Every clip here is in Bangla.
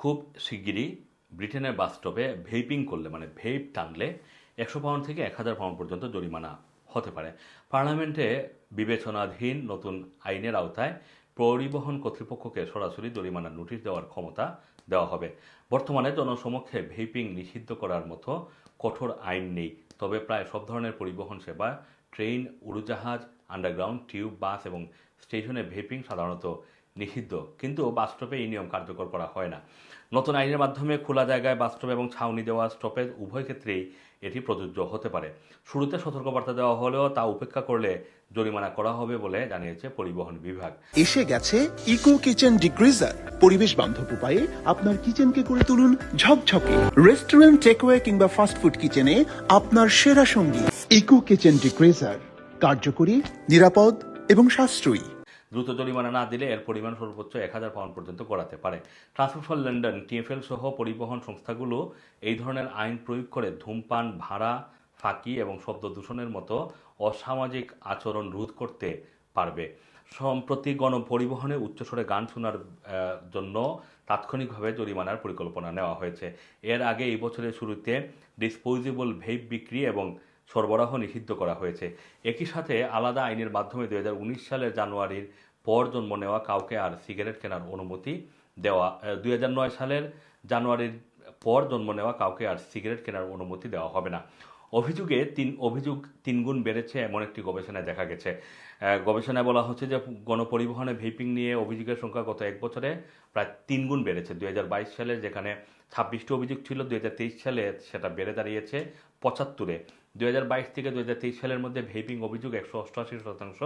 খুব শিগগিরই ব্রিটেনের বাস স্টপে ভেইপিং করলে মানে ভেইপ টানলে একশো পাউন্ড থেকে এক হাজার পাউন্ড পর্যন্ত জরিমানা হতে পারে। পার্লামেন্টে বিবেচনাধীন নতুন আইনের আওতায় পরিবহন কর্তৃপক্ষকে সরাসরি জরিমানার নোটিশ দেওয়ার ক্ষমতা দেওয়া হবে। বর্তমানে জনসমক্ষে ভেইপিং নিষিদ্ধ করার মতো কঠোর আইন নেই, তবে প্রায় সব ধরনের পরিবহন সেবা, ট্রেন, উড়োজাহাজ, আন্ডারগ্রাউন্ড, টিউব, বাস এবং স্টেশনে ভেপিং সাধারণত নিষিদ্ধ। কিন্তু বাস্তবে এই নিয়ম কার্যকর করা হয় না। নতুন আইনের মাধ্যমে খোলা জায়গায় বাস্তব এবং ছাউনি দেওয়া স্টপেজ উভয় ক্ষেত্রেই এটি প্রযোজ্য হতে পারে। শুরুতে সতর্কবার্তা দেওয়া হলেও তা উপেক্ষা করলে জরিমানা করা হবে বলে জানিয়েছে পরিবহন বিভাগ। এসে গেছে ইকো কিচেন ডিগ্রিজার পরিবেশ বান্ধব উপায়ে আপনার কিচেনকে করে তুলুন ঝকঝকে। রেস্টুরেন্ট, টেকওয়ে কিংবা ফাস্টফুড কিচেনে আপনার সেরা সঙ্গী। ইকো কিচেন ডিগ্রিজার কার্যকরী, নিরাপদ এবং সাশ্রয়ী। দ্রুত জরিমানা না দিলে এর পরিমাণ সর্বোচ্চ এক হাজার পাউন্ড পর্যন্ত করাতে পারে। ট্রান্সপোর্ট ফর লন্ডন টিএফএল সহ পরিবহন সংস্থাগুলো এই ধরনের আইন প্রয়োগ করে ধূমপান, ভাড়া, ফাঁকি এবং শব্দ দূষণের মতো অসামাজিক আচরণ রোধ করতে পারবে। সম্প্রতি গণপরিবহনে উচ্চস্বরে গান শোনার জন্য তাৎক্ষণিকভাবে জরিমানার পরিকল্পনা নেওয়া হয়েছে। এর আগে এই বছরের শুরুতে ডিসপোজেবল ভেপ বিক্রি এবং সরবরাহ নিষিদ্ধ করা হয়েছে। একই সাথে আলাদা আইনের মাধ্যমে দু হাজার উনিশ সালের জানুয়ারির পর জন্ম নেওয়া কাউকে আর সিগারেট কেনার অনুমতি দেওয়া দুই হাজার নয় সালের জানুয়ারির পর জন্ম নেওয়া কাউকে আর সিগারেট কেনার অনুমতি দেওয়া হবে না। অভিযোগে তিন, অভিযোগ তিনগুণ বেড়েছে এমন একটি গবেষণায় দেখা গেছে। গবেষণায় বলা হচ্ছে যে গণপরিবহনে ভেপিং নিয়ে অভিযোগের সংখ্যা গত এক বছরে প্রায় তিনগুণ বেড়েছে। দু হাজার বাইশ সালে যেখানে ছাব্বিশটি অভিযোগ ছিল দুই হাজার তেইশ সালে সেটা বেড়ে দাঁড়িয়েছে পঁচাত্তরে। দুই হাজার থেকে দুই হাজার তেইশ সালের মধ্যে ভেপিং অভিযোগ একশো অষ্টআশি শতাংশ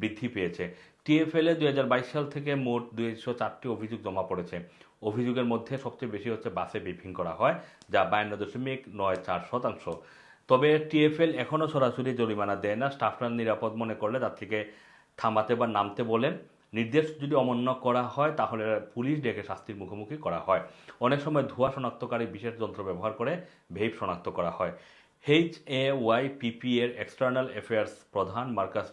বৃদ্ধি পেয়েছে। টিএফএল দু সাল থেকে মোট দুইশো চারটি অভিযোগ জমা পড়েছে। অভিযোগের মধ্যে সবচেয়ে বেশি হচ্ছে বাসে ব্রিফিং করা হয়, যা বায়ান্ন দশমিক নয় চার শতাংশ। তবে টিএফএল এখনও সরাসরি জরিমানা দেয় না, স্টাফরা নিরাপদ মনে করলে তার থেকে থামাতে বা নামতে বলে নির্দেশ যদি অমান্য করা হয়, তাহলে পুলিশ ডেকে শাস্তির মুখোমুখি করা হয়। অনেক সময় ধোঁয়া শনাক্তকারী বিশেষ যন্ত্র ব্যবহার করে ভেইপ শনাক্ত করা হয়। এইচ এ ওয়াই পিপি এর এক্সটার্নাল অ্যাফেয়ার্স প্রধান মার্কাস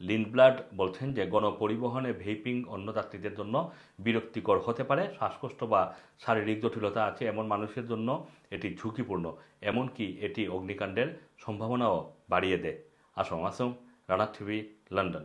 লিনব্লাড বলছেন যে, গণপরিবহনে ভেইপিং অন্য যাত্রীদের জন্য বিরক্তিকর হতে পারে। শ্বাসকষ্ট বা শারীরিক জটিলতা আছে এমন মানুষের জন্য এটি ঝুঁকিপূর্ণ। এমনকি এটি অগ্নিকাণ্ডের সম্ভাবনাও বাড়িয়ে দেয়। Assam Assam, Rana TV, London.